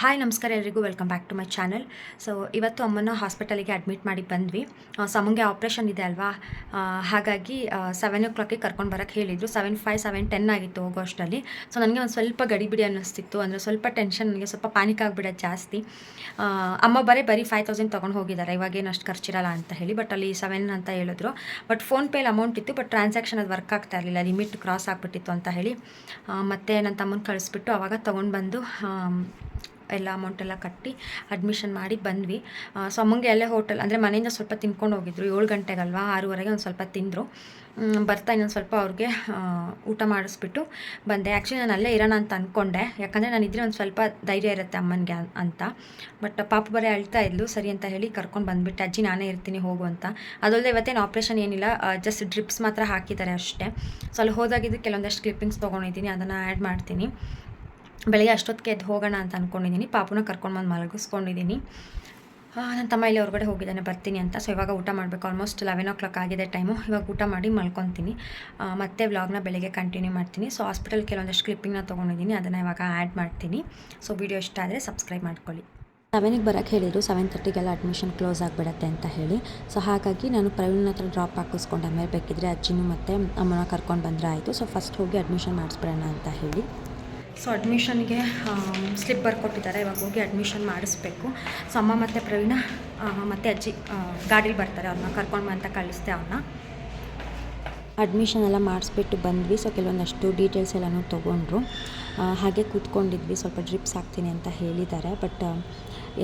Hi ನಮಸ್ಕಾರ ಎಲ್ರಿಗೂ. Welcome back to my channel so ಇವತ್ತು ಅಮ್ಮನ ಹಾಸ್ಪಿಟಲಿಗೆ ಅಡ್ಮಿಟ್ ಮಾಡಿ ಬಂದ್ವಿ. ಆ, ಸಮಗೆ ಆಪ್ರೇಷನ್ ಇದೆ ಅಲ್ವಾ? ಹಾಗಾಗಿ ಸೆವೆನ್ ಓ ಕ್ಲಾಕಿಗೆ ಕರ್ಕೊಂಡು ಬರೋಕ್ಕೆ ಹೇಳಿದರು. ಸೆವೆನ್ ಫೈವ್ ಸೆವೆನ್ ಟೆನ್ ಆಗಿತ್ತು ಹೋಗೋ ಅಷ್ಟರಲ್ಲಿ. ಸೊ ನನಗೆ ಒಂದು ಸ್ವಲ್ಪ ಗಡಿಬಿಡಿ ಅನ್ನಿಸ್ತಿತ್ತು. ಅಂದರೆ ಸ್ವಲ್ಪ ಟೆನ್ಷನ್ ನನಗೆ ಸ್ವಲ್ಪ ಪ್ಯಾನಿಕ್ ಆಗಿಬಿಡೋದು ಜಾಸ್ತಿ. ಅಮ್ಮ ಬರೀ ಬರೀ ಫೈವ್ ತೌಸಂಡ್ ತೊಗೊಂಡು ಹೋಗಿದ್ದಾರೆ ಇವಾಗೇನು ಅಷ್ಟು ಖರ್ಚಿರಲ್ಲ ಅಂತ ಹೇಳಿ. ಬಟ್ ಅಲ್ಲಿ ಸೆವೆನ್ ಅಂತ ಹೇಳಿದ್ರು. ಬಟ್ ಫೋನ್ಪೇಲಿ ಅಮೌಂಟ್ ಇತ್ತು. ಬಟ್ ಟ್ರಾನ್ಸಾಕ್ಷನ್ ಅದು ವರ್ಕ್ ಆಗ್ತಾ ಇರಲಿಲ್ಲ. ಲಿಮಿಟ್ ಕ್ರಾಸ್ ಆಗಿಬಿಟ್ಟಿತ್ತು ಅಂತ ಹೇಳಿ. ಮತ್ತು ನನ್ನ ತಮ್ಮನ ಕಳಿಸ್ಬಿಟ್ಟು ಅವಾಗ ತೊಗೊಂಡು ಬಂದು ಎಲ್ಲ ಅಮೌಂಟ್ ಎಲ್ಲ ಕಟ್ಟಿ ಅಡ್ಮಿಷನ್ ಮಾಡಿ ಬಂದ್ವಿ. ಸೊ ಅಮ್ಮಂಗೆ ಅಲ್ಲೇ ಹೋಟೆಲ್ ಅಂದರೆ ಮನೆಯಿಂದ ಸ್ವಲ್ಪ ತಿನ್ಕೊಂಡು ಹೋಗಿದ್ರು. ಏಳು ಗಂಟೆಗಲ್ವಾ? ಆರೂವರೆಗೆ ಒಂದು ಸ್ವಲ್ಪ ತಿಂದರು. ಬರ್ತಾ ಇನ್ನೊಂದು ಸ್ವಲ್ಪ ಅವ್ರಿಗೆ ಊಟ ಮಾಡಿಸ್ಬಿಟ್ಟು ಬಂದೆ. ಆ್ಯಕ್ಚುಲಿ ನಾನು ಅಲ್ಲೇ ಇರೋಣ ಅಂತ ಅಂದ್ಕೊಂಡೆ ಯಾಕಂದರೆ ನಾನು ಇದ್ರೆ ಒಂದು ಸ್ವಲ್ಪ ಧೈರ್ಯ ಇರುತ್ತೆ ಅಮ್ಮನಿಗೆ ಅಂತ. ಬಟ್ ಪಾಪ ಬರೇ ಅಳ್ತಾ ಇದ್ಲು. ಸರಿ ಅಂತ ಹೇಳಿ ಕರ್ಕೊಂಡು ಬಂದುಬಿಟ್ಟು. ಅಜ್ಜಿ ನಾನೇ ಇರ್ತೀನಿ, ಹೋಗು ಅಂತ. ಅದಲ್ಲದೆ ಇವತ್ತೇನು ಆಪ್ರೇಷನ್ ಏನಿಲ್ಲ. ಜಸ್ಟ್ ಡ್ರಿಪ್ಸ್ ಮಾತ್ರ ಹಾಕಿದ್ದಾರೆ ಅಷ್ಟೇ. ಸೊ ಅಲ್ಲಿ ಹೋದಾಗಿದ್ದು ಕೆಲವೊಂದಷ್ಟು ಕ್ಲಿಪ್ಪಿಂಗ್ಸ್ ತೊಗೊಂಡಿದ್ದೀನಿ. ಅದನ್ನು ಆ್ಯಡ್ ಮಾಡ್ತೀನಿ. ಬೆಳಗ್ಗೆ ಅಷ್ಟೊತ್ತಿಗೆ ಎದ್ದು ಹೋಗೋಣ ಅಂತ ಅಂದ್ಕೊಂಡಿದ್ದೀನಿ ಪಾಪುನ ಕರ್ಕೊಂಡು ಬಂದು ಮಲಗಿಸ್ಕೊಂಡಿದ್ದೀನಿ. ನನ್ನ ತಮ್ಮ ಇಲ್ಲಿ ಹೊರಗಡೆ ಹೋಗಿದ್ದಾನೆ, ಬರ್ತೀನಿ ಅಂತ. ಸೊ ಇವಾಗ ಊಟ ಮಾಡಬೇಕು. ಆಲ್ಮೋಸ್ಟ್ ಲೆವೆನ್ ಓ ಕ್ಲಾಕ್ ಆಗಿದೆ ಟೈಮು ಇವಾಗ ಊಟ ಮಾಡಿ ಮಲ್ಕೊತೀನಿ. ಮತ್ತೆ ವ್ಲಾಗ್ನ ಬೆಳಗ್ಗೆ ಕಂಟಿನ್ಯೂ ಮಾಡ್ತೀನಿ. ಸೊ ಹಾಸ್ಪಿಟಲ್ ಕೆಲವೊಂದಷ್ಟು ಕ್ಲಿಪ್ಪಿಂಗ್ನ ತೊಗೊಂಡಿದ್ದೀನಿ. ಅದನ್ನು ಇವಾಗ ಆ್ಯಡ್ ಮಾಡ್ತೀನಿ. ಸೊ ವಿಡಿಯೋ ಇಷ್ಟ ಆದರೆ ಸಬ್ಸ್ಕ್ರೈಬ್ ಮಾಡ್ಕೊಳ್ಳಿ. ಸೆವೆನಿಗೆ ಬರೋಕ್ಕೆ ಹೇಳಿದರು ಸೆವೆನ್ ತರ್ಟಿಗೆಲ್ಲ ಅಡ್ಮಿಷನ್ ಕ್ಲೋಸ್ ಆಗಿಬಿಡತ್ತೆ ಅಂತ ಹೇಳಿ. ಸೊ ಹಾಗಾಗಿ ನಾನು ಪ್ರವೀಣ್ ಹತ್ರ ಡ್ರಾಪ್ ಹಾಕಿಸ್ಕೊಂಡು ಆಮೇಲೆ ಬೇಕಿದ್ರೆ ಅಜ್ಜಿನೂ ಮತ್ತು ಅಮ್ಮನ ಕರ್ಕೊಂಡು ಬಂದರೆ ಆಯಿತು. ಸೊ ಫಸ್ಟ್ ಹೋಗಿ ಅಡ್ಮಿಷನ್ ಮಾಡಿಸ್ಬಿಡೋಣ ಅಂತ ಹೇಳಿ. ಸೊ ಅಡ್ಮಿಷನ್ಗೆ ಸ್ಲಿಪ್ ಬರ್ಕೊಟ್ಟಿದ್ದಾರೆ ಇವಾಗ ಹೋಗಿ ಅಡ್ಮಿಷನ್ ಮಾಡಿಸ್ಬೇಕು. ಸೊ ಅಮ್ಮ ಮತ್ತು ಪ್ರವೀಣ ಮತ್ತು ಅಜ್ಜಿ ಗಾಡೀಲಿ ಬರ್ತಾರೆ. ಅವ್ರನ್ನ ಕರ್ಕೊಂಡು ಅಂತ ಕಳಿಸ್ದೆ ಅವ್ರನ್ನ ಅಡ್ಮಿಷನ್ ಎಲ್ಲ ಮಾಡಿಸ್ಬಿಟ್ಟು ಬಂದ್ವಿ. ಸೊ ಕೆಲವೊಂದಷ್ಟು ಡೀಟೇಲ್ಸ್ ಎಲ್ಲನೂ ತೊಗೊಂಡ್ರು. ಹಾಗೆ ಕೂತ್ಕೊಂಡಿದ್ವಿ. ಸ್ವಲ್ಪ ಡ್ರಿಪ್ಸ್ ಹಾಕ್ತೀನಿ ಅಂತ ಹೇಳಿದ್ದಾರೆ. ಬಟ್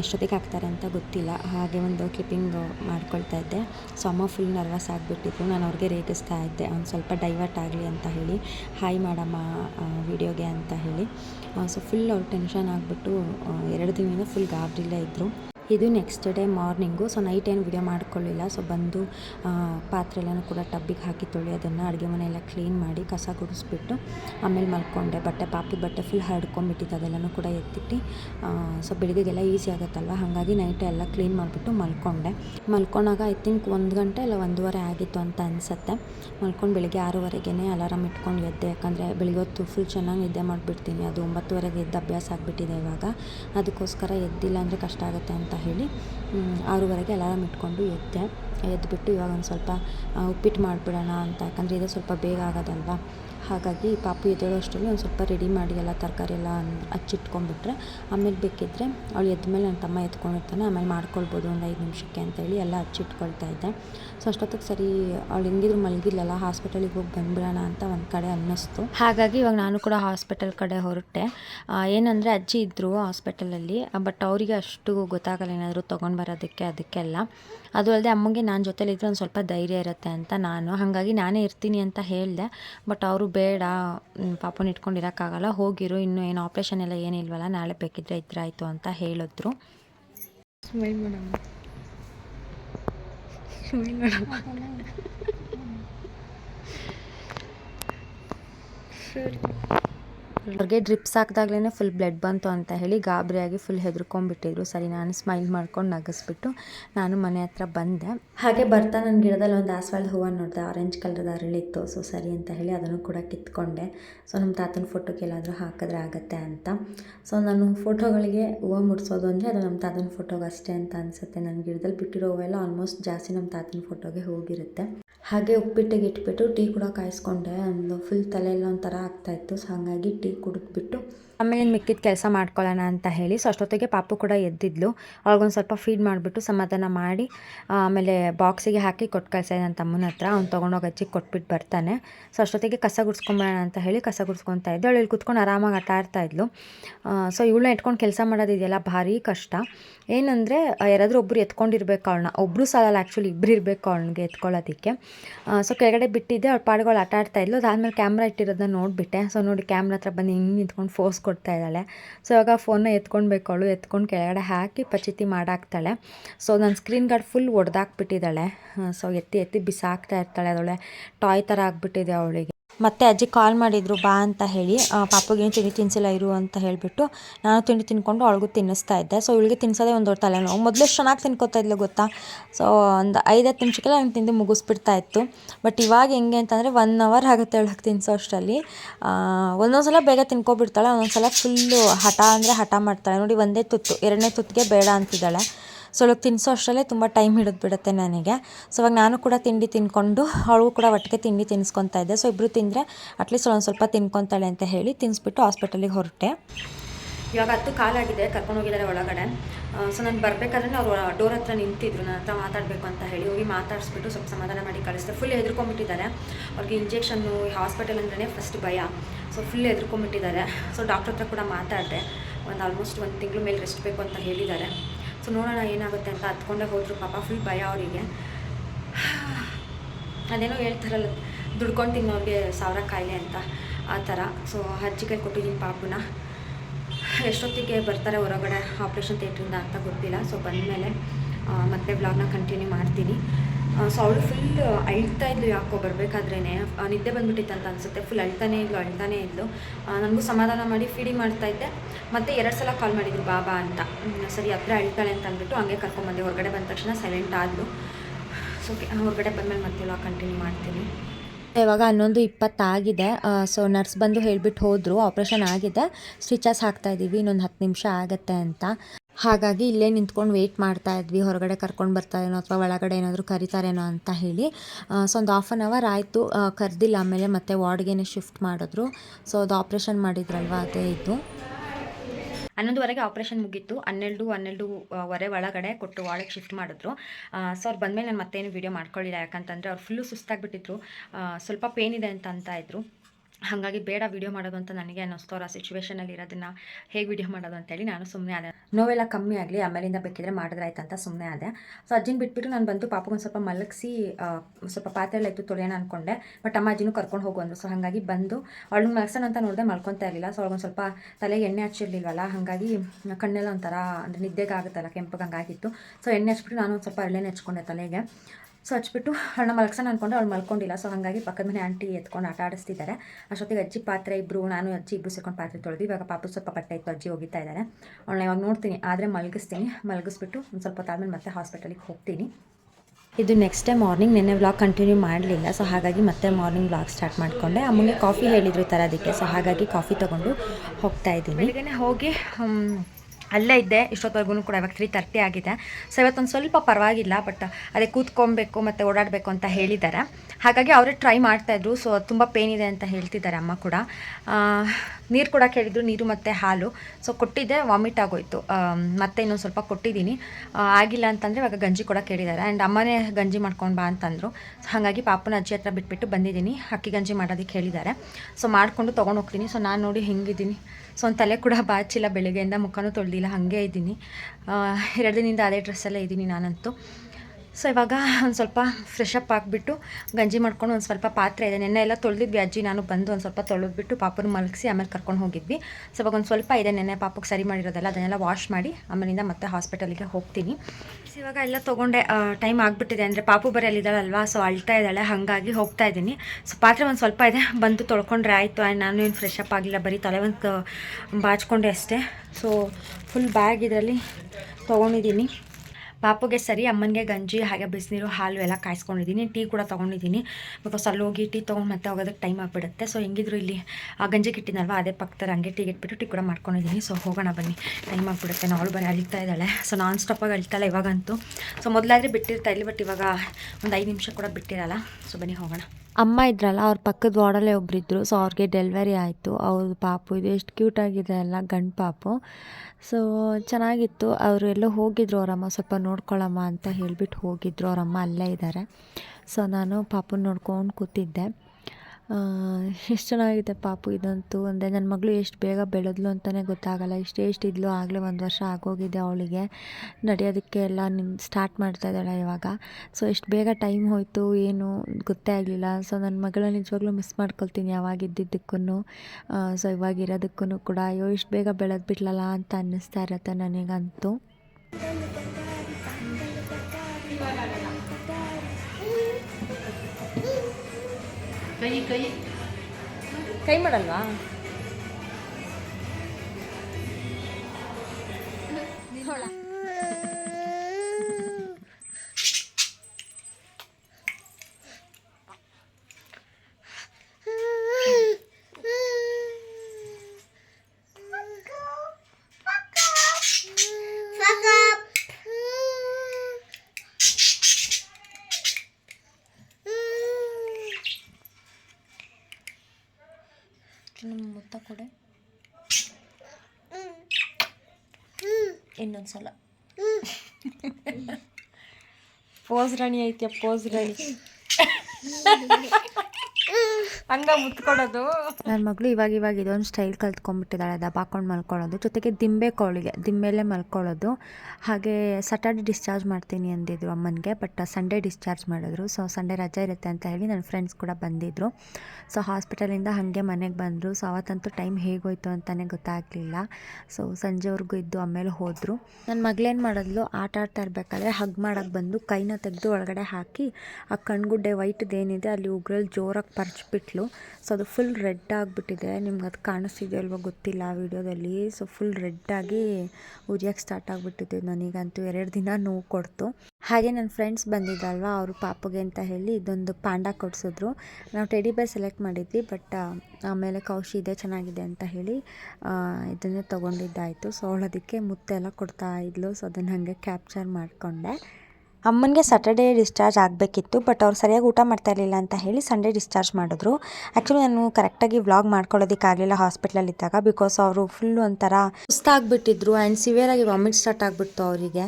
ಎಷ್ಟೊತ್ತಿಗೆ ಹಾಕ್ತಾರೆ ಅಂತ ಗೊತ್ತಿಲ್ಲ. ಹಾಗೆ ಒಂದು ಕೀಪಿಂಗ್ ಮಾಡ್ಕೊಳ್ತಾ ಇದ್ದೆ. ಸೊ ಅಮ್ಮ ಫುಲ್ ನರ್ವಸ್ ಆಗಿಬಿಟ್ಟಿದ್ರು. ನಾನು ಅವ್ರಿಗೆ ರೇಗಿಸ್ತಾ ಇದ್ದೆ. ಒಂದು ಸ್ವಲ್ಪ ಡೈವರ್ಟ್ ಆಗಲಿ ಅಂತ ಹೇಳಿ ಹಾಯ್ ಮಾಡಮ್ಮ ವೀಡಿಯೋಗೆ ಅಂತ ಹೇಳಿ. ಸೊ ಫುಲ್ ಅವ್ರು ಟೆನ್ಷನ್ ಆಗಿಬಿಟ್ಟು ಎರಡು ದಿನದಿಂದ ಫುಲ್ ಗಾಬರಿಲೇ ಇದ್ದರು ಇದು next day morning so night ಏನು ವಿಡಿಯೋ ಮಾಡ್ಕೊಳ್ಳಿಲ್ಲ. ಸೊ ಬಂದು ಪಾತ್ರೆ ಎಲ್ಲನೂ ಕೂಡ ಟಬ್ಬಿಗೆ ಹಾಕಿ ತೊಳಿ ಅದನ್ನು ಅಡುಗೆ ಮನೆಯೆಲ್ಲ ಕ್ಲೀನ್ ಮಾಡಿ ಕಸ ಗುಡಿಸ್ಬಿಟ್ಟು ಆಮೇಲೆ ಮಲ್ಕೊಂಡೆ. ಬಟ್ಟೆ, ಪಾಪಿ ಬಟ್ಟೆ ಫುಲ್ ಹರಡ್ಕೊಂಡ್ಬಿಟ್ಟಿತ್ತು. ಅದೆಲ್ಲನೂ ಕೂಡ ಎತ್ತಿಟ್ಟು ಸೊ ಬೆಳಿಗ್ಗೆಗೆಲ್ಲ ಈಸಿ ಆಗುತ್ತಲ್ವ? ಹಾಗಾಗಿ ನೈಟ್ ಎಲ್ಲ ಕ್ಲೀನ್ ಮಾಡಿಬಿಟ್ಟು ಮಲ್ಕೊಂಡೆ. ಮಲ್ಕೊಂಡಾಗ ಐ ಥಿಂಕ್ ಒಂದು ಗಂಟೆ ಇಲ್ಲ, ಒಂದೂವರೆ ಆಗಿತ್ತು ಅಂತ ಅನಿಸುತ್ತೆ. ಮಲ್ಕೊಂಡು ಬೆಳಿಗ್ಗೆ ಆರೂವರೆಗೇ ಅಲಾರಾಮ್ ಇಟ್ಕೊಂಡು ಎದ್ದೆ. ಯಾಕಂದರೆ ಬೆಳಿಗ್ಗೆ ಹೊತ್ತು ಫುಲ್ ಚೆನ್ನಾಗಿ ನಿದ್ದೆ ಮಾಡಿಬಿಡ್ತೀನಿ. ಅದು ಒಂಬತ್ತುವರೆಗೆ ಎದ್ದು ಅಭ್ಯಾಸ ಆಗಿಬಿಟ್ಟಿದೆ ಇವಾಗ. ಅದಕ್ಕೋಸ್ಕರ ಎದ್ದಿಲ್ಲ ಅಂದರೆ ಕಷ್ಟ ಆಗುತ್ತೆ ಅಂತ ಹೇಳಿ ಆರೂವರೆಗೆ ಅಲಾರಾಮ್ ಇಟ್ಕೊಂಡು ಎದ್ದೆ. ಎದ್ದುಬಿಟ್ಟು ಇವಾಗ ಒಂದು ಸ್ವಲ್ಪ ಉಪ್ಪಿಟ್ಟು ಮಾಡಿಬಿಡೋಣ ಅಂತ. ಯಾಕಂದರೆ ಇದು ಸ್ವಲ್ಪ ಬೇಗ ಆಗೋದಲ್ವಾ ಹಾಗಾಗಿ ಪಾಪು ಎದ್ದೇಳೋ ಅಷ್ಟರಲ್ಲಿ ಒಂದು ಸ್ವಲ್ಪ ರೆಡಿ ಮಾಡಿ ಎಲ್ಲ ತರಕಾರಿ ಎಲ್ಲ ಹಚ್ಚಿಟ್ಕೊಂಡ್ಬಿಟ್ರೆ, ಆಮೇಲೆ ಬೇಕಿದ್ದರೆ ಅವಳು ಎದ್ಮೇಲೆ ನನ್ನ ತಮ್ಮ ಎತ್ಕೊಂಡಿರ್ತಾನೆ, ಆಮೇಲೆ ಮಾಡ್ಕೊಳ್ಬೋದು ಒಂದು ಐದು ನಿಮಿಷಕ್ಕೆ ಅಂತೇಳಿ ಎಲ್ಲ ಹಚ್ಚಿಟ್ಕೊಳ್ತಾ ಇದ್ದೆ. ಸೊ ಅಷ್ಟೊತ್ತಿಗೆ ಸರಿ ಅವಳು ಹೆಂಗಿದ್ರು ಮಲಗಿಲ್ಲಲ್ಲ ಹಾಸ್ಪಿಟಲಿಗೆ ಹೋಗಿ ಬಂದ್ಬಿಡೋಣ ಅಂತ ಒಂದು ಕಡೆ ಅನ್ನಿಸ್ತು. ಹಾಗಾಗಿ ಇವಾಗ ನಾನು ಕೂಡ ಹಾಸ್ಪಿಟಲ್ ಕಡೆ ಹೊರಟೆ. ಏನಂದರೆ ಅಜ್ಜಿ ಇದ್ದರು ಹಾಸ್ಪಿಟಲಲ್ಲಿ ಬಟ್ ಅವರಿಗೆ ಅಷ್ಟು ಗೊತ್ತಾಗಲ್ಲ ಏನಾದರೂ ತೊಗೊಂಡು ಬರೋದಕ್ಕೆ ಅದಕ್ಕೆಲ್ಲ ಅದು ಅಲ್ಲದೆ ಅಮ್ಮಗೆ ನಾನು ಜೊತೆಲಿದ್ರೆ ಒಂದು ಸ್ವಲ್ಪ ಧೈರ್ಯ ಇರುತ್ತೆ ಅಂತ ನಾನು. ಹಾಗಾಗಿ ನಾನೇ ಇರ್ತೀನಿ ಅಂತ ಹೇಳಿದೆ ಬಟ್ ಅವರು ಬೇಡ ಪಾಪನ ಇಟ್ಕೊಂಡು ಇರೋಕ್ಕಾಗಲ್ಲ ಹೋಗಿರು ಇನ್ನು ಏನು ಆಪ್ರೇಷನ್ ಎಲ್ಲ ಏನಿಲ್ವಲ್ಲ ನಾಳೆ ಬೇಕಿದ್ರೆ ಇದ್ರೆ ಆಯಿತು ಅಂತ ಹೇಳಿದ್ರು. ಸ್ಮೈಲ್ ಸ್ಮೈಲ್ ಸರಿ ಅವ್ರಿಗೆ ಡ್ರಿಪ್ಸ್ ಹಾಕಿದಾಗ್ಲೇ ಫುಲ್ ಬ್ಲಡ್ ಬಂತು ಅಂತ ಹೇಳಿ ಗಾಬರಿಯಾಗಿ ಫುಲ್ ಹೆದರ್ಕೊಂಡ್ಬಿಟ್ಟಿದ್ರು. ಸರಿ, ನಾನು ಸ್ಮೈಲ್ ಮಾಡ್ಕೊಂಡು ನಗಿಸ್ಬಿಟ್ಟು ನಾನು ಮನೆ ಹತ್ರ ಬಂದೆ. ಹಾಗೆ ಬರ್ತಾ ನನ್ನ ಗಿಡದಲ್ಲಿ ಒಂದು ಆಸ್ವಾಲ್ಡ್ ಹೂವು ನೋಡಿದೆ ಆರೆಂಜ್ ಕಲರ್ದು ಅರಳಿತ್ತು ಸೊ ಸರಿ ಅಂತ ಹೇಳಿ ಅದನ್ನು ಕೂಡ ಕಿತ್ಕೊಂಡೆ. ಸೊ ನಮ್ಮ ತಾತನ ಫೋಟೋಗೆ ಎಲ್ಲಾದರೂ ಹಾಕಿದ್ರೆ ಆಗುತ್ತೆ ಅಂತ. ಸೊ ನಾನು ಫೋಟೋಗಳಿಗೆ ಹೂವು ಮುಡಿಸೋದು ಅಂದರೆ ಅದು ನಮ್ಮ ತಾತನ ಫೋಟೋಗೆ ಅಷ್ಟೇ ಅಂತ ಅನಿಸುತ್ತೆ. ನನ್ನ ಗಿಡದಲ್ಲಿ ಬಿಟ್ಟಿರೋ ಹೂವೆಲ್ಲ ಆಲ್ಮೋಸ್ಟ್ ಜಾಸ್ತಿ ನಮ್ಮ ತಾತನ ಫೋಟೋಗೆ ಹೋಗಿರುತ್ತೆ. ಹಾಗೆ ಉಪ್ಪಿಟ್ಟಿಗೆ ಇಟ್ಬಿಟ್ಟು ಟೀ ಕೂಡ ಕಾಯಿಸ್ಕೊಂಡೆ. ಒಂದು ಫುಲ್ ತಲೆಯೆಲ್ಲ ಒಂಥರ ಆಗ್ತಾಯಿತ್ತು ಸೊ ಹಾಗಾಗಿ ಟೀ ಕುಡಿದ್ಬಿಟ್ಟು ಆಮೇಲೆ ಮಿಕ್ಕಿದ ಕೆಲಸ ಮಾಡ್ಕೊಳ್ಳೋಣ ಅಂತ ಹೇಳಿ. ಸೊ ಅಷ್ಟೊತ್ತಿಗೆ ಪಾಪು ಕೂಡ ಎದ್ದಿದ್ಲು. ಅವ್ರಿಗೊಂದು ಸ್ವಲ್ಪ ಫೀಡ್ ಮಾಡಿಬಿಟ್ಟು ಸಮಾಧಾನ ಮಾಡಿ, ಆಮೇಲೆ ಬಾಕ್ಸಿಗೆ ಹಾಕಿ ಕೊಟ್ಟು ಕಳ್ಸಿದೆ ನನ್ನ ತಮ್ಮನ ಹತ್ರ. ಅವ್ನು ತೊಗೊಂಡೋಗಿ ಹಚ್ಚಿ ಕೊಟ್ಬಿಟ್ಟು ಬರ್ತಾನೆ. ಸೊ ಅಷ್ಟೊತ್ತಿಗೆ ಕಸ ಗುಡ್ಸ್ಕೊಂಬೋಣ ಅಂತ ಹೇಳಿ ಕಸ ಗುಡ್ಸ್ಕೊತಾ ಇದ್ದೆ ಅವಳು ಇಲ್ಲಿ ಕುತ್ಕೊಂಡು ಆರಾಮಾಗಿ ಆಟ ಆಡ್ತಾ ಇದ್ಲು. ಸೊ ಇವಳನ್ನ ಇಟ್ಕೊಂಡು ಕೆಲಸ ಮಾಡೋದಿದೆಯಲ್ಲ ಭಾರಿ ಕಷ್ಟ. ಏನಂದರೆ, ಯಾರಾದರೂ ಒಬ್ಬರು ಎತ್ಕೊಂಡಿರ್ಬೇಕು ಅವಳನ್ನ ಒಬ್ಬರು ಸಾಲಲ್ಲ ಆ್ಯಕ್ಚುಲಿ ಇಬ್ಬರು ಇರಬೇಕು ಅವಳಿಗೆ ಎತ್ಕೊಳ್ಳೋದಕ್ಕೆ. ಸೊ ಕೆಳಗಡೆ ಬಿಟ್ಟಿದ್ದೆ. ಅವ್ಳ ಪಾಡುಗಳು ಆಟ ಆಡ್ತಾ ಇದ್ಲು. ಅದಾದಮೇಲೆ ಕ್ಯಾಮ್ರಾ ಇಟ್ಟಿರೋದನ್ನ ನೋಡಿಬಿಟ್ಟೆ. ಸೊ ನೋಡಿ ಕ್ಯಾಮ್ರಾ ಹತ್ರ ಬಂದು ಹಿಂಗೆ ನಿಂತ್ಕೊಂಡು ಫೋರ್ಸ್ ಕೊಡ್ತಾ ಇದ್ದಾಳೆ. ಸೊ ಇವಾಗ ಫೋನ್ನ ಎತ್ಕೊಳ್ಬೇಕು ಅವಳು ಎತ್ಕೊಂಡು ಕೆಳಗಡೆ ಹಾಕಿ ಪಚಿತಿ ಮಾಡಾಕ್ತಾಳೆ. ಸೊ ನನ್ನ ಸ್ಕ್ರೀನ್ ಗಾರ್ಡ್ ಫುಲ್ ಒಡೆದಾಕ್ಬಿಟ್ಟಿದ್ದಾಳೆ. ಸೊ ಎತ್ತಿ ಎತ್ತಿ ಬಿಸಾಕ್ತಾ ಇರ್ತಾಳೆ. ಅದೊಳೆ ಟಾಯ್ ಥರ ಆಗಿಬಿಟ್ಟಿದೆ ಅವಳಿಗೆ. ಮತ್ತೆ ಅಜ್ಜಿ ಕಾಲ್ ಮಾಡಿದ್ರು, ಬಾ ಅಂತ ಹೇಳಿ. ಪಾಪಗೇನು ತಿಂಡಿ ತಿನ್ಸಿಲ್ಲ, ಇರು ಅಂತ ಹೇಳಿಬಿಟ್ಟು ನಾನು ತಿಂಡಿ ತಿನ್ಕೊಂಡು ಅವಳಿಗೂ ತಿನ್ನಿಸ್ತಾ ಇದ್ದೆ. ಸೊ ಇವಳಿಗೆ ತಿನ್ಸೋದೇ ಒಂದು ದೊಡ್ಡ ತಲೆನೋವು. ಮೊದಲು ಚೆನ್ನಾಗಿ ತಿನ್ಕೋತಾ ಇದ್ಲು ಗೊತ್ತಾ? ಸೊ ಒಂದು ಐದು, ಹತ್ತು ನಿಮಿಷಕ್ಕೆಲ್ಲ ನಾನು ತಿಂದು ಮುಗಿಸ್ಬಿಡ್ತಾ ಇತ್ತು. ಬಟ್ ಇವಾಗ ಹೆಂಗೆ ಅಂತಂದರೆ ಒನ್ ಅವರ್ ಆಗುತ್ತೆ ಅವಳಿಗೆ ತಿನ್ಸೋ ಅಷ್ಟರಲ್ಲಿ. ಒಂದೊಂದು ಸಲ ಬೇಗ ತಿನ್ಕೊಬಿಡ್ತಾಳೆ ಒಂದೊಂದು ಸಲ ಫುಲ್ಲು ಹಠ ಅಂದರೆ ಹಠ ಮಾಡ್ತಾಳೆ. ನೋಡಿ, ಒಂದೇ ತುತ್ತು, ಎರಡನೇ ತುತ್ತಿಗೆ ಬೇಡ ಅಂತಿದ್ದಾಳೆ. ಸೊ ಅವಳಿಗೆ ತಿನ್ನಿಸೋ ಅಷ್ಟರಲ್ಲೇ ತುಂಬ ಟೈಮ್ ಹಿಡಿದು ಬಿಡುತ್ತೆ ನನಗೆ. ಸೊ ಇವಾಗ ನಾನು ಕೂಡ ತಿಂಡಿ ತಿನ್ಕೊಂಡು ಅವಳಿಗೂ ಕೂಡ ಒಟ್ಟಿಗೆ ತಿಂಡಿ ತಿನ್ನಿಸ್ಕೊತಾ ಇದ್ದೆ. ಸೊ ಇಬ್ಬರು ತಿಂದರೆ ಅಟ್ಲೀಸ್ಟ್ ಒಂದು ಸ್ವಲ್ಪ ತಿನ್ಕೊತಾಳೆ ಅಂತ ಹೇಳಿ ತಿನ್ನಿಸ್ಬಿಟ್ಟು ಹಾಸ್ಪಿಟಲಿಗೆ ಹೊರಟೆ. ಇವಾಗ ಹತ್ತು ಕಾಲಾಗಿದೆ, ಕರ್ಕೊಂಡು ಹೋಗಿದ್ದಾರೆ ಒಳಗಡೆ. ಸೊ ನಾನು ಬರಬೇಕಾದ್ರೆ ಅವರು ಡೋರ್ ಹತ್ರ ನಿಂತಿದ್ರು. ನನ್ನ ಹತ್ರ ಮಾತಾಡಬೇಕು ಅಂತ ಹೇಳಿ ಹೋಗಿ ಮಾತಾಡಿಸ್ಬಿಟ್ಟು ಸ್ವಲ್ಪ ಸಮಾಧಾನ ಮಾಡಿ ಕಳಿಸ್ದೆ. ಫುಲ್ ಹೆದರ್ಕೊಂಡ್ಬಿಟ್ಟಿದ್ದಾರೆ. ಅವ್ರಿಗೆ ಇಂಜೆಕ್ಷನ್ನು ಹಾಸ್ಪಿಟಲ್ ಅಂದ್ರೇ ಫಸ್ಟ್ ಭಯ. ಸೊ ಫುಲ್ ಹೆದ್ರ್ಕೊಂಬಿಟ್ಟಿದ್ದಾರೆ ಸೊ ಡಾಕ್ಟ್ರ್ ಹತ್ರ ಕೂಡ ಮಾತಾಡಿದೆ. ಒಂದು ಆಲ್ಮೋಸ್ಟ್ ಒಂದು ತಿಂಗಳು ಮೇಲೆ ರೆಸ್ಟ್ ಬೇಕು ಅಂತ ಹೇಳಿದ್ದಾರೆ. ಸೊ ನೋಡೋಣ ಏನಾಗುತ್ತೆ ಅಂತ ಹತ್ಕೊಂಡೇ ಹೋದರು. ಪಾಪ ಫುಲ್ ಭಯ ಅವರಿಗೆ. ಅದೇನೋ ಹೇಳ್ತಾರಲ್ಲ, ದುಡ್ಕೊಂಡು ತಿನ್ನೋರಿಗೆ ಸಾವಿರ ಕಾಯಿಲೆ ಅಂತ, ಆ ಥರ. ಸೊ ಕೈ ಕೊಟ್ಟಿದ್ದೀನಿ ಪಾಪುನ. ಎಷ್ಟೊತ್ತಿಗೆ ಬರ್ತಾರೆ ಹೊರಗಡೆ ಆಪ್ರೇಷನ್ ಥಿಯೇಟ್ರಿಂದ ಅಂತ ಗೊತ್ತಿಲ್ಲ. ಸೊ ಬಂದಮೇಲೆ ಮತ್ತೆ ಬ್ಲಾಗ್ನ ಕಂಟಿನ್ಯೂ ಮಾಡ್ತೀನಿ. ಸೊ ಅವಳು ಫುಲ್ ಅಳ್ತಾ ಇದ್ಲು ಯಾಕೋ ಬರಬೇಕಾದ್ರೇ ನಿದ್ದೆ ಬಂದ್ಬಿಟ್ಟಿತ್ತು ಅಂತ ಅನಿಸುತ್ತೆ. ಫುಲ್ ಅಳ್ತಾನೇ ಇದ್ಲು ಅಳ್ತಾನೇ ಇದ್ಲು. ನನಗೂ ಸಮಾಧಾನ ಮಾಡಿ ಫೀಡಿಂಗ್ ಮಾಡ್ತಾ ಇದ್ದೆ. ಮತ್ತೆ ಎರಡು ಸಲ ಕಾಲ್ ಮಾಡಿದ್ರು, ಬಾಬಾ ಅಂತ. ಸರಿ ಹತ್ರ ಅಳ್ತಾಳೆ ಅಂತ ಅಂದ್ಬಿಟ್ಟು ಹಂಗೆ ಕರ್ಕೊಂಬಂದೆ. ಹೊರಗಡೆ ಬಂದ ತಕ್ಷಣ ಸೈಲೆಂಟ್ ಆದ್ಲು. ಸೊ ಹೊರಗಡೆ ಬಂದಮೇಲೆ ಮತ್ತೆ ಕಂಟಿನ್ಯೂ ಮಾಡ್ತೀನಿ. ಇವಾಗ ಹನ್ನೊಂದು ಇಪ್ಪತ್ತಾಗಿದೆ. ಸೊ ನರ್ಸ್ ಬಂದು ಹೇಳ್ಬಿಟ್ಟು ಹೋದರು. ಆಪ್ರೇಷನ್ ಆಗಿದೆ. ಸ್ಟಿಚಸ್ ಹಾಕ್ತಾ ಇದ್ದೀವಿ ಇನ್ನೊಂದು ಹತ್ತು ನಿಮಿಷ ಆಗುತ್ತೆ ಅಂತ. ಹಾಗಾಗಿ ಇಲ್ಲೇ ನಿಂತ್ಕೊಂಡು ವೆಯ್ಟ್ ಮಾಡ್ತಾ ಇದ್ವಿ. ಹೊರಗಡೆ ಕರ್ಕೊಂಡು ಬರ್ತಾರೇನೋ ಅಥವಾ ಒಳಗಡೆ ಏನಾದರೂ ಕರಿತಾರೇನೋ ಅಂತ ಹೇಳಿ. ಸೊ ಒಂದು ಹಾಫ್ ಆನ್ ಅವರ್ ಆಯಿತು. ಕರೆದಿಲ್ಲ. ಆಮೇಲೆ ಮತ್ತೆ ವಾರ್ಡ್ಗೇನೆ ಶಿಫ್ಟ್ ಮಾಡಿದ್ರು. ಸೊ ಅದು ಆಪ್ರೇಷನ್ ಮಾಡಿದ್ರಲ್ವ? ಅದೇ ಇದು. ಹನ್ನೊಂದುವರೆಗೆ ಆಪ್ರೇಷನ್ ಮುಗೀತು. ಹನ್ನೆರಡು ಹನ್ನೆರಡು ಆ, ವರೆ ಒಳಗಡೆ ಕೊಟ್ಟು ವಾರ್ಡಿಗೆ ಶಿಫ್ಟ್ ಮಾಡಿದ್ರು. ಸೊ ಅವ್ರು ಬಂದಮೇಲೆ ನಾನು ಮತ್ತೇನು ವೀಡಿಯೋ ಮಾಡ್ಕೊಳ್ಳಿಲ್ಲ ಯಾಕಂತಂದರೆ ಅವ್ರು ಫುಲ್ಲು ಸುಸ್ತಾಗಿಬಿಟ್ಟಿದ್ರು. ಸ್ವಲ್ಪ ಪೇನ್ ಇದೆ ಅಂತ ಅಂತ ಇದ್ರು. ಹಾಗಾಗಿ ಬೇಡ ವಿಡಿಯೋ ಮಾಡೋದು ಅಂತ ನನಗೆ ಅನ್ನಿಸ್ತು. ಅವ್ರ ಸಿಚುವೇಶನಲ್ಲಿ ಇರೋದನ್ನ ಹೇಗೆ ವಿಡಿಯೋ ಮಾಡೋದು ಅಂತೇಳಿ ನಾನು ಸುಮ್ಮನೆ ಆದೆ. ನೋವೆಲ್ಲ ಕಮ್ಮಿ ಆಗಲಿ, ಆಮೇಲಿಂದ ಬೇಕಿದ್ರೆ ಮಾಡಿದ್ರಾಯ್ತು ಅಂತ ಸುಮ್ಮನೆ ಆದೆ. ಸೊ ಅಜ್ಜಿನ ಬಿಟ್ಬಿಟ್ಟು ನಾನು ಬಂದು ಪಾಪಗೊಂದು ಸ್ವಲ್ಪ ಮಲಗಿಸಿ ಸ್ವಲ್ಪ ಪಾತ್ರೆ ಎಲ್ಲ ಇತ್ತು ತೊಳೆಯೋಣ ಅಂದ್ಕೊಂಡೆ ಬಟ್ ಅಮ್ಮ ಅಜ್ಜಿನೂ ಕರ್ಕೊಂಡು ಹೋಗು ಅಂದರು ಸೊ ಹಾಗಾಗಿ ಬಂದು ಅವಳು ಮಲಗ್ಸೋಣ ಅಂತ ನೋಡಿದೆ ಮಲ್ಕೊತಾ ಇರಲಿಲ್ಲ. ಸೊ ಅವಳಿಗೊಂದು ಸ್ವಲ್ಪ ತಲೆಗೆ ಎಣ್ಣೆ ಹಚ್ಚಿರ್ಲಿಲ್ವಲ್ಲ, ಹಾಗಾಗಿ ಕಣ್ಣೆಲ್ಲ ಒಂಥರ ಅಂದರೆ ನಿದ್ದೆಗೆ ಆಗುತ್ತಲ್ಲ ಹಂಗಾಗಿತ್ತು ಸೊ ಎಣ್ಣೆ ಹಚ್ಬಿಟ್ಟು ನಾನು ಒಂದು ಸ್ವಲ್ಪ ಎಣ್ಣೆ ಹಚ್ಕೊಂಡೆ ತಲೆಗೆ. ಸೊ ಹಚ್ಬಿಟ್ಟು ಅವಳನ್ನ ಮಲಗ್ಸೋಣ ಅಂದ್ಕೊಂಡು ಅವಳು ಮಲ್ಕೊಂಡಿಲ್ಲ. ಸೊ ಹಾಗಾಗಿ ಪಕ್ಕದ ಮನೆ ಆಂಟಿ ಎತ್ಕೊಂಡು ಆಟ ಆಡಿಸ್ತಿದ್ದಾರೆ. ಅಷ್ಟೊತ್ತಿಗೆ ಅಜ್ಜಿ ಪಾತ್ರೆ ಇಬ್ಬರು ನಾನು, ಅಜ್ಜಿ ಇಬ್ಬರು ಸೇರ್ಕೊಂಡು ಪಾತ್ರೆ ತೊಳೆದು ಇವಾಗ ಪಾಪು ಸ್ವಲ್ಪ ಬಟ್ಟೆ ಇತ್ತು ಅಜ್ಜಿ ಹೋಗಿತಾ ಇದ್ದಾರೆ. ಅವಳನ್ನ ಇವಾಗ ನೋಡ್ತೀನಿ. ಆದರೆ ಮಲಗಿಸ್ತೀನಿ. ಮಲಗಿಸ್ಬಿಟ್ಟು ಒಂದು ಸ್ವಲ್ಪ ಹೊತ್ತಾದ್ಮೇಲೆ ಮತ್ತೆ ಹಾಸ್ಪಿಟಲಿಗೆ ಹೋಗ್ತೀನಿ. ಇದು ನೆಕ್ಸ್ಟ್ ಡೇ ಮಾರ್ನಿಂಗ್ ನಿನ್ನೆ ವ್ಲಾಗ್ ಕಂಟಿನ್ಯೂ ಮಾಡಲಿಲ್ಲ. ಸೊ ಹಾಗಾಗಿ ಮತ್ತೆ ಮಾರ್ನಿಂಗ್ ವ್ಲಾಗ್ ಸ್ಟಾರ್ಟ್ ಮಾಡಿಕೊಂಡೆ. ಅಮ್ಮಂಗೆ ಕಾಫಿ ಹೇಳಿದ್ರು ತರೋದಕ್ಕೆ. ಸೊ ಹಾಗಾಗಿ ಕಾಫಿ ತೊಗೊಂಡು ಹೋಗ್ತಾ ಇದ್ದೀನಿ. ಹೋಗಿ ಅಲ್ಲೇ ಇದ್ದೆ, ಇಷ್ಟೊತ್ತವರೆಗೂ ಕೂಡ ಇವಾಗ ತ್ರೀ ತರ್ಟಿ ಆಗಿದೆ. ಸೊ ಇವತ್ತೊಂದು ಸ್ವಲ್ಪ ಪರವಾಗಿಲ್ಲ ಬಟ್ ಅದೇ ಕೂತ್ಕೊಬೇಕು ಮತ್ತು ಓಡಾಡಬೇಕು ಅಂತ ಹೇಳಿದ್ದಾರೆ ಹಾಗಾಗಿ ಅವರೇ ಟ್ರೈ ಮಾಡ್ತಾಯಿದ್ರು ಸೊ ತುಂಬ ಪೇನ್ ಇದೆ ಅಂತ ಹೇಳ್ತಿದ್ದಾರೆ ಅಮ್ಮ ಕೂಡ. ನೀರು ಕೂಡ ಹೇಳಿದ್ರು ನೀರು ಮತ್ತು ಹಾಲು. ಸೊ ಕೊಟ್ಟಿದ್ದೆ ವಾಮಿಟ್ ಆಗೋಯ್ತು. ಮತ್ತೆ ಇನ್ನೊಂದು ಸ್ವಲ್ಪ ಕೊಟ್ಟಿದ್ದೀನಿ. ಆಗಿಲ್ಲ ಅಂತಂದರೆ ಇವಾಗ ಗಂಜಿ ಕೂಡ ಕೇಳಿದ್ದಾರೆ. ಆ್ಯಂಡ್ ಅಮ್ಮನೇ ಗಂಜಿ ಮಾಡ್ಕೊಂಡು ಬಾ ಅಂತಂದರು. ಸೊ ಹಾಗಾಗಿ ಪಾಪನ ಅಜ್ಜಿ ಹತ್ರ ಬಿಟ್ಬಿಟ್ಟು ಬಂದಿದ್ದೀನಿ. ಅಕ್ಕಿ ಗಂಜಿ ಮಾಡೋದಕ್ಕೆ ಹೇಳಿದ್ದಾರೆ. ಸೊ ಮಾಡಿಕೊಂಡು ತೊಗೊಂಡು ಹೋಗ್ತೀನಿ. ಸೊ ನಾನು ನೋಡಿ ಹೆಂಗಿದ್ದೀನಿ. ಸೊ ಒಂದು ತಲೆ ಕೂಡ ಬಾಚಿಲ್ಲ ಬೆಳಗ್ಗೆಯಿಂದ ಮುಖನೂ ತೊಳೆದಿಲ್ಲ, ಹಾಗೆ ಇದ್ದೀನಿ. ಎರಡು ದಿನದಿಂದ ಅದೇ ಡ್ರೆಸ್ಸಲ್ಲೇ ಇದ್ದೀನಿ ನಾನಂತೂ. ಸೊ ಇವಾಗ ಒಂದು ಸ್ವಲ್ಪ ಫ್ರೆಶ್ ಅಪ್ ಆಗಿಬಿಟ್ಟು ಗಂಜಿ ಮಾಡ್ಕೊಂಡು ಒಂದು ಸ್ವಲ್ಪ ಪಾತ್ರೆ ಇದೆ. ನೆನ್ನೆ ಎಲ್ಲ ತೊಳೆದಿದ್ವಿ ಅಜ್ಜಿ, ನಾನು ಬಂದು ಒಂದು ಸ್ವಲ್ಪ ತೊಳೆದ್ಬಿಟ್ಟು ಪಾಪನ ಮಲಗಿಸಿ ಆಮೇಲೆ ಕರ್ಕೊಂಡು ಹೋಗಿದ್ವಿ. ಸೊ ಇವಾಗ ಒಂದು ಸ್ವಲ್ಪ ಇದೆ ನೆನ್ನೆ ಪಾಪಕ್ಕೆ ಸರಿ ಮಾಡಿರೋದಲ್ಲ, ಅದನ್ನೆಲ್ಲ ವಾಶ್ ಮಾಡಿ ಆಮೇಲಿಂದ ಮತ್ತೆ ಹಾಸ್ಪಿಟಲಿಗೆ ಹೋಗ್ತೀನಿ. ಸೊ ಇವಾಗ ಎಲ್ಲ ತೊಗೊಂಡೆ ಟೈಮ್ ಆಗಿಬಿಟ್ಟಿದೆ ಅಂದರೆ ಪಾಪು ಬರೀ ಅಲ್ಲಿದ್ದಾಳಲ್ವಾ ಸೊ ಅಳ್ತಾ ಇದ್ದಾಳೆ, ಹಾಗಾಗಿ ಹೋಗ್ತಾ ಇದ್ದೀನಿ. ಸೊ ಪಾತ್ರೆ ಒಂದು ಸ್ವಲ್ಪ ಇದೆ, ಬಂದು ತೊಳ್ಕೊಂಡ್ರೆ ಆಯಿತು. ನಾನು ಏನು ಫ್ರೆಶ್ ಆಗಿಲ್ಲ ಬರೀ ತಲೆ ಒಂದು ಬಾಚ್ಕೊಂಡೆ ಅಷ್ಟೇ. ಸೊ ಫುಲ್ ಬ್ಯಾಗ್ ಇದರಲ್ಲಿ ತೊಗೊಂಡಿದ್ದೀನಿ. ಪಾಪುಗೆ ಸರಿ, ಅಮ್ಮನಿಗೆ ಗಂಜಿ, ಹಾಗೆ ಬಿಸಿನೀರು, ಹಾಲು ಎಲ್ಲ ಕಾಯಿಸ್ಕೊಂಡಿದ್ದೀನಿ. ಟೀ ಕೂಡ ತೊಗೊಂಡಿದ್ದೀನಿ. ಬಿಕಾಸ್ ಅಲ್ಲಿ ಹೋಗಿ ಟೀ ತೊಗೊಂಡು ಮತ್ತೆ ಹೋಗೋದಕ್ಕೆ ಟೈಮ್ ಆಗಿಬಿಡುತ್ತೆ. ಸೊ ಹೆಂಗಿದ್ರು ಇಲ್ಲಿ, ಆ ಗಂಜಿಗೆ ಇಟ್ಟಿನಲ್ವ ಅದೇ ಪಕ್ಕದಲ್ಲಿ ಹಂಗೆ ಟೀಗೆ ಇಟ್ಬಿಟ್ಟು ಟೀ ಕೂಡ ಮಾಡ್ಕೊಂಡಿದ್ದೀನಿ. ಸೊ ಹೋಗೋಣ ಬನ್ನಿ. ಟೈಮ್ ಆಗಿಬಿಡುತ್ತೆ. ನಾವು ಬರೀ ಅಳಿತಾ ಇದ್ದಾಳೆ. ಸೊ ನಾನ್ ಸ್ಟಾಪಾಗಿ ಅಳಿತಾಳೆ ಇವಾಗಂತೂ. ಸೊ ಮೊದಲಾದರೆ ಬಿಟ್ಟಿರ್ತಾ ಇಲ್ಲಿ ಬಟ್ ಇವಾಗ ಒಂದು ಐದು ನಿಮಿಷ ಕೂಡ ಬಿಟ್ಟಿರಲ್ಲ. ಸೊ ಬನ್ನಿ ಹೋಗೋಣ. ಅಮ್ಮ ಇದ್ರಲ್ಲ, ಅವ್ರ ಪಕ್ಕದ ವಾರ್ಡಲ್ಲೇ ಒಬ್ಬರಿದ್ರು ಸೊ ಅವ್ರಿಗೆ ಡೆಲಿವರಿ ಆಯಿತು. ಅವ್ರ ಪಾಪು, ಇದು ಎಷ್ಟು ಕ್ಯೂಟ್ ಆಗಿದೆ ಅಲ್ಲ, ಗಂಡು ಪಾಪು. ಸೊ ಚೆನ್ನಾಗಿತ್ತು. ಅವರು ಎಲ್ಲೋ ಹೋಗಿದ್ರು ಅವರಮ್ಮ ಸ್ವಲ್ಪ ನೋಡ್ಕೊಳ್ಳಮ್ಮ ಅಂತ ಹೇಳಿಬಿಟ್ಟು ಹೋಗಿದ್ರು. ಅವರಮ್ಮ ಅಲ್ಲೇ ಇದ್ದಾರೆ ಸೊ ನಾನು ಪಾಪನ ನೋಡ್ಕೊಂಡು ಕೂತಿದ್ದೆ. ಎಷ್ಟು ಚೆನ್ನಾಗಿದೆ ಪಾಪು ಇದಂತೂ. ಅಂದರೆ ನನ್ನ ಮಗಳು ಎಷ್ಟು ಬೇಗ ಬೆಳೆದ್ಲು ಅಂತಲೇ ಗೊತ್ತಾಗಲ್ಲ. ಇಷ್ಟು ಎಷ್ಟು ಇದ್ಲು ಆಗಲೇ ಒಂದು ವರ್ಷ ಆಗೋಗಿದೆ ಅವಳಿಗೆ. ನಡೆಯೋದಕ್ಕೆ ಎಲ್ಲ ನಿನ್ ಸ್ಟಾರ್ಟ್ ಮಾಡ್ತಾ ಇದ್ದಾಳೆ ಇವಾಗ. ಸೊ ಎಷ್ಟು ಬೇಗ ಟೈಮ್ ಹೋಯಿತು, ಏನು ಗೊತ್ತೇ ಆಗಲಿಲ್ಲ. ಸೊ ನನ್ನ ಮಗಳ ನಿಜವಾಗ್ಲೂ ಮಿಸ್ ಮಾಡ್ಕೊಳ್ತೀನಿ ಯಾವಾಗ ಇದ್ದಿದ್ದಕ್ಕೂ ಸೊ ಇವಾಗ ಇರೋದಕ್ಕೂ ಕೂಡ. ಅಯ್ಯೋ, ಇಷ್ಟು ಬೇಗ ಬೆಳೆದ್ಬಿಡ್ಲಲ್ಲ ಅಂತ ಅನ್ನಿಸ್ತಾ ಇರತ್ತೆ ನನಗಂತೂ. 可以可以。可以没人啊 ಇನ್ನೊಂದ್ಸಲ. ಪೋಸ್ ರಾಣಿ ಐತೆ ಪೋಸ್ ರಾಣಿ. ಹಂಗ ನನ್ನ ಮಗಳು ಇವಾಗ ಇವಾಗ ಇದೊಂದು ಸ್ಟೈಲ್ ಕಲ್ತ್ಕೊಂಡ್ಬಿಟ್ಟಿದ್ದಾಳೆ ದಬ ಹಾಕೊಂಡು ಮಲ್ಕೊಳ್ಳೋದು ಜೊತೆಗೆ ದಿಂಬೆ ಕೋಳಿಗೆ ದಿಂಬೆಲೆ ಮಲ್ಕೊಳ್ಳೋದು ಹಾಗೆ ಸಟರ್ಡೆ ಡಿಸ್ಚಾರ್ಜ್ ಮಾಡ್ತೀನಿ ಅಂದಿದ್ರು ಅಮ್ಮನಿಗೆ ಬಟ್ ಸಂಡೇ ಡಿಸ್ಚಾರ್ಜ್ ಮಾಡಿದ್ರು. ಸೊ ಸಂಡೇ ರಜೆ ಇರುತ್ತೆ ಅಂತ ಹೇಳಿ ನನ್ನ ಫ್ರೆಂಡ್ಸ್ ಕೂಡ ಬಂದಿದ್ದರು ಸೊ ಹಾಸ್ಪಿಟಲಿಂದ ಹಾಗೆ ಮನೆಗೆ ಬಂದರು. ಸೊ ಅವತ್ತಂತೂ ಟೈಮ್ ಹೇಗೋಯ್ತು ಅಂತಲೇ ಗೊತ್ತಾಗಲಿಲ್ಲ. ಸೊ ಸಂಜೆವರೆಗೂ ಇದ್ದು ಆಮೇಲೆ ಹೋದರು. ನನ್ನ ಮಗಳೇನು ಮಾಡಿದ್ಲು? ಆಟ ಆಡ್ತಾ ಇರಬೇಕಾದ್ರೆ ಹಗ್ ಮಾಡೋಕ್ಕೆ ಬಂದು ಕೈನ ತೆಗೆದು ಒಳಗಡೆ ಹಾಕಿ, ಆ ಕಣ್ಗುಡ್ಡೆ ವೈಟ್ದೇನಿದೆ ಅಲ್ಲಿ ಉಗ್ರಲ್ಲಿ ಜೋರಾಗಿ ಪರ್ಚ್ಬಿಟ್ಲು. ಸೊ ಅದು ಫುಲ್ ರೆಡ್ ಆಗಿಬಿಟ್ಟಿದೆ. ನಿಮ್ಗೆ ಅದು ಕಾಣಿಸ್ತಿದೆಯೋ ಅಲ್ವೋ ಗೊತ್ತಿಲ್ಲ ಆ ವಿಡಿಯೋದಲ್ಲಿ ಸೊ ಫುಲ್ ರೆಡ್ಡಾಗಿ ಉರಿಯೋಕ್ಕೆ ಸ್ಟಾರ್ಟ್ ಆಗಿಬಿಟ್ಟಿದೆ ನನಗಂತೂ. ಎರಡು ದಿನ ನೋವು ಕೊಡ್ತು. ಹಾಗೆ ನನ್ನ ಫ್ರೆಂಡ್ಸ್ ಬಂದಿದ್ದಲ್ವ, ಅವರು ಪಾಪಗೆ ಅಂತ ಹೇಳಿ ಇದೊಂದು ಪಾಂಡ ಕೊಡಿಸಿದ್ರು. ನಾವು ಟೆಡಿ ಬೈ ಸೆಲೆಕ್ಟ್ ಮಾಡಿದ್ವಿ ಬಟ್ ಆಮೇಲೆ ಕೌಶಿ ಇದೆ, ಚೆನ್ನಾಗಿದೆ ಅಂತ ಹೇಳಿ ಇದನ್ನೇ ತೊಗೊಂಡಿದ್ದಾಯಿತು. ಸೊ ಅವಳು ಅದಕ್ಕೆ ಮುತ್ತೆಲ್ಲ ಕೊಡ್ತಾ ಇದ್ಲು. ಸೊ ಅದನ್ನು ಹಾಗೆ ಕ್ಯಾಪ್ಚರ್ ಮಾಡಿಕೊಂಡೆ. ಅಮ್ಮನಿಗೆ ಸ್ಯಾಟರ್ಡೇ ಡಿಸ್ಚಾರ್ಜ್ ಆಗಬೇಕಿತ್ತು ಬಟ್ ಅವ್ರು ಸರಿಯಾಗಿ ಊಟ ಮಾಡ್ತಾ ಇರಲಿಲ್ಲ ಅಂತ ಹೇಳಿ ಸಂಡೇ ಡಿಸ್ಚಾರ್ಜ್ ಮಾಡಿದ್ರು. ಆ್ಯಕ್ಚುಲಿ ನಾನು ಕರೆಕ್ಟಾಗಿ ವ್ಲಾಗ್ ಮಾಡ್ಕೊಳ್ಳೋದಕ್ಕಾಗಲಿಲ್ಲ ಹಾಸ್ಪಿಟ್ಲಲ್ಲಿ ಇದ್ದಾಗ ಬಿಕಾಸ್ ಅವರು ಫುಲ್ ಒಂಥರ ಸುಸ್ತಾಗ್ಬಿಟ್ಟಿದ್ರು ಆ್ಯಂಡ್ ಸಿವಿಯರಾಗಿ ವಾಮಿಟ್ ಸ್ಟಾರ್ಟ್ ಆಗಿಬಿಡ್ತು ಅವರಿಗೆ.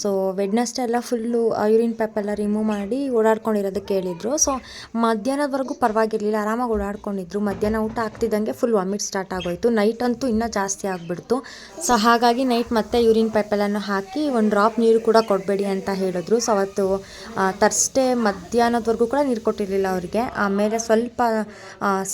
ಸೊ ವೆಡ್ನೆಸ್ಡೇ ಎಲ್ಲ ಫುಲ್ಲು ಯೂರಿನ್ ಪೈಪ್ ಎಲ್ಲ ರಿಮೂವ್ ಮಾಡಿ ಓಡಾಡ್ಕೊಂಡಿರೋದಕ್ಕೆ ಹೇಳಿದರು ಸೊ ಮಧ್ಯಾಹ್ನದವರೆಗೂ ಪರವಾಗಿರಲಿಲ್ಲ, ಆರಾಮಾಗಿ ಓಡಾಡ್ಕೊಂಡಿದ್ರು. ಮಧ್ಯಾಹ್ನ ಊಟ ಆಗ್ತಿದ್ದಂಗೆ ಫುಲ್ ವಾಮಿಟ್ ಸ್ಟಾರ್ಟ್ ಆಗೋಯಿತು. ನೈಟ್ ಅಂತೂ ಇನ್ನೂ ಜಾಸ್ತಿ ಆಗಿಬಿಡ್ತು. ಸೊ ಹಾಗಾಗಿ ನೈಟ್ ಮತ್ತೆ ಯೂರಿನ್ ಪೈಪೆಲ್ಲನ್ನು ಹಾಕಿ ಒಂದು ಡ್ರಾಪ್ ನೀರು ಕೂಡ ಕೊಡಬೇಡಿ ಅಂತ ಹೇಳಿದ್ರು. ಸೊ ಅವತ್ತು ತರ್ಸ್ಡೇ ಮಧ್ಯಾಹ್ನದವರೆಗೂ ಕೂಡ ನೀರು ಕೊಟ್ಟಿರಲಿಲ್ಲ ಅವರಿಗೆ. ಆಮೇಲೆ ಸ್ವಲ್ಪ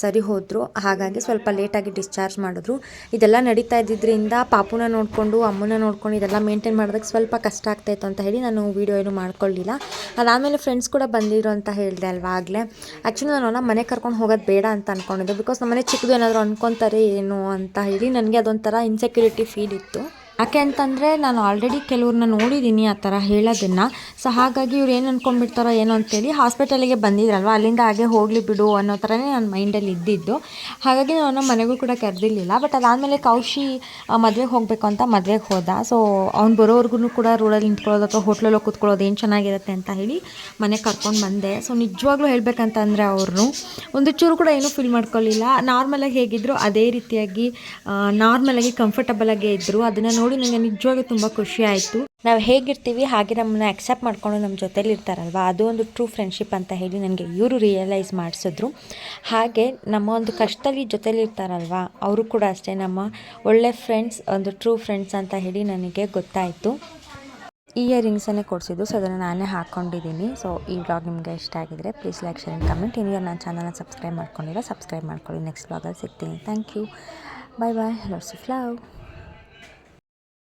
ಸರಿ ಹೋದರು. ಹಾಗಾಗಿ ಸ್ವಲ್ಪ ಲೇಟಾಗಿ ಡಿಸ್ಚಾರ್ಜ್ ಮಾಡಿದ್ರು. ಇದೆಲ್ಲ ನಡೀತಾ ಇದ್ದಿದ್ದರಿಂದ ಪಾಪುನ ನೋಡಿಕೊಂಡು ಅಮ್ಮನ ನೋಡಿಕೊಂಡು ಇದೆಲ್ಲ ಮೇಂಟೈನ್ ಮಾಡೋದಕ್ಕೆ ಸ್ವಲ್ಪ ಕಷ್ಟ ಆಗ್ತಾಯಿತ್ತು ಅಂತ ಹೇಳಿ ನಾನು ವೀಡಿಯೋ ಏನು ಮಾಡ್ಕೊಳ್ಳಿಲ್ಲ ಅದಾದಮೇಲೆ ಫ್ರೆಂಡ್ಸ್ ಕೂಡ ಬಂದಿದ್ರು ಅಂತ ಹೇಳಿದೆ ಅಲ್ವಾ ಆಗಲೇ. ಆ್ಯಕ್ಚುಲಿ ನಾನು ಅವ್ರನ್ನ ಮನೆ ಕರ್ಕೊಂಡು ಹೋಗೋದು ಬೇಡ ಅಂತ ಅಂದ್ಕೊಂಡಿದ್ದೆ ಬಿಕಾಸ್ ನಮ್ಮನೆ ಚಿಕ್ಕದು ಏನಾದರೂ ಅಂದ್ಕೊತಾರೆ ಏನು ಅಂತ ಹೇಳಿ ನನಗೆ ಅದೊಂಥರ ಇನ್ಸೆಕ್ಯೂರಿಟಿ ಫೀಲ್ ಇತ್ತು. ಯಾಕೆ ಅಂತಂದರೆ ನಾನು ಆಲ್ರೆಡಿ ಕೆಲವ್ರನ್ನ ನೋಡಿದ್ದೀನಿ ಆ ಥರ ಹೇಳೋದನ್ನು. ಸೊ ಹಾಗಾಗಿ ಇವ್ರು ಏನು ಅಂದ್ಕೊಂಡ್ಬಿಡ್ತಾರೋ ಏನೋ ಅಂತೇಳಿ ಹಾಸ್ಪಿಟಲಿಗೆ ಬಂದಿದ್ರಲ್ವ? ಅಲ್ಲಿಂದ ಹಾಗೆ ಹೋಗಲಿ ಬಿಡು ಅನ್ನೋ ಥರನೇ ನನ್ನ ಮೈಂಡಲ್ಲಿ ಇದ್ದಿದ್ದು. ಹಾಗಾಗಿ ನಾನು ಮನೆಗೂ ಕೂಡ ಕರೆದಿರಲಿಲ್ಲ. ಬಟ್ ಅದಾದಮೇಲೆ ಕೌಶಿ ಮದುವೆಗೆ ಹೋಗಬೇಕು ಅಂತ ಮದುವೆಗೆ ಹೋದ. ಸೊ ಅವ್ನು ಬರೋವರೆಗೂ ಕೂಡ ರೋಡಲ್ಲಿ ನಿಂತ್ಕೊಳ್ಳೋದು ಅಥವಾ ಹೋಟ್ಲಲ್ಲೋ ಕೂತ್ಕೊಳ್ಳೋದು ಏನು ಚೆನ್ನಾಗಿರುತ್ತೆ ಅಂತ ಹೇಳಿ ಮನೆಗೆ ಕರ್ಕೊಂಡು ಬಂದೆ. ಸೊ ನಿಜವಾಗ್ಲೂ ಹೇಳಬೇಕಂತಂದರೆ ಅವ್ರನ್ನು ಒಂದು ಚೂರು ಕೂಡ ಏನೂ ಫೀಲ್ ಮಾಡ್ಕೊಳ್ಳಿಲ್ಲ ನಾರ್ಮಲಾಗಿ ಹೇಗಿದ್ರು ಅದೇ ರೀತಿಯಾಗಿ ನಾರ್ಮಲಾಗಿ ಕಂಫರ್ಟಬಲಾಗೇ ಇದ್ದರು ಅದನ್ನು ನೋಡಿ ನನಗೆ ನಿಜವಾಗಿ ತುಂಬ ಖುಷಿ ಆಯಿತು. ನಾವು ಹೇಗಿರ್ತೀವಿ ಹಾಗೆ ನಮ್ಮನ್ನ ಅಕ್ಸೆಪ್ಟ್ ಮಾಡ್ಕೊಂಡು ನಮ್ಮ ಜೊತೇಲಿ ಇರ್ತಾರಲ್ವ? ಅದು ಒಂದು ಟ್ರೂ ಫ್ರೆಂಡ್ಶಿಪ್ ಅಂತ ಹೇಳಿ ನನಗೆ ಇವರು ರಿಯಲೈಸ್ ಮಾಡಿಸಿದ್ರು. ಹಾಗೆ ನಮ್ಮ ಒಂದು ಕಷ್ಟದಲ್ಲಿ ಜೊತೇಲಿ ಇರ್ತಾರಲ್ವ? ಅವರು ಕೂಡ ಅಷ್ಟೇ ನಮ್ಮ ಒಳ್ಳೆ ಫ್ರೆಂಡ್ಸ್ ಒಂದು ಟ್ರೂ ಫ್ರೆಂಡ್ಸ್ ಅಂತ ಹೇಳಿ ನನಗೆ ಗೊತ್ತಾಯಿತು. ಇಯರಿಂಗ್ಸನ್ನೇ ಕೊಡಿಸಿದ್ದು ಸೊ ಅದನ್ನು ನಾನೇ ಹಾಕ್ಕೊಂಡಿದ್ದೀನಿ ಸೊ ಈ ವ್ಲಾಗ್ ನಿಮಗೆ ಇಷ್ಟ ಆಗಿದ್ರೆ ಪ್ಲೀಸ್ ಲೈಕ್ ಶೇರ್ ಕಮೆಂಟ್ ಇನ್ನೂ ನನ್ನ ಚಾನಲ್ನ ಸಬ್ಸ್ಕ್ರೈಬ್ ಮಾಡ್ಕೊಂಡಿಲ್ಲ ಸಬ್ಸ್ಕ್ರೈಬ್ ಮಾಡ್ಕೊಳ್ಳಿ. ನೆಕ್ಸ್ಟ್ ವ್ಲಾಗಲ್ಲಿ ಸಿಗ್ತೀನಿ. Thank you bye bye hello of love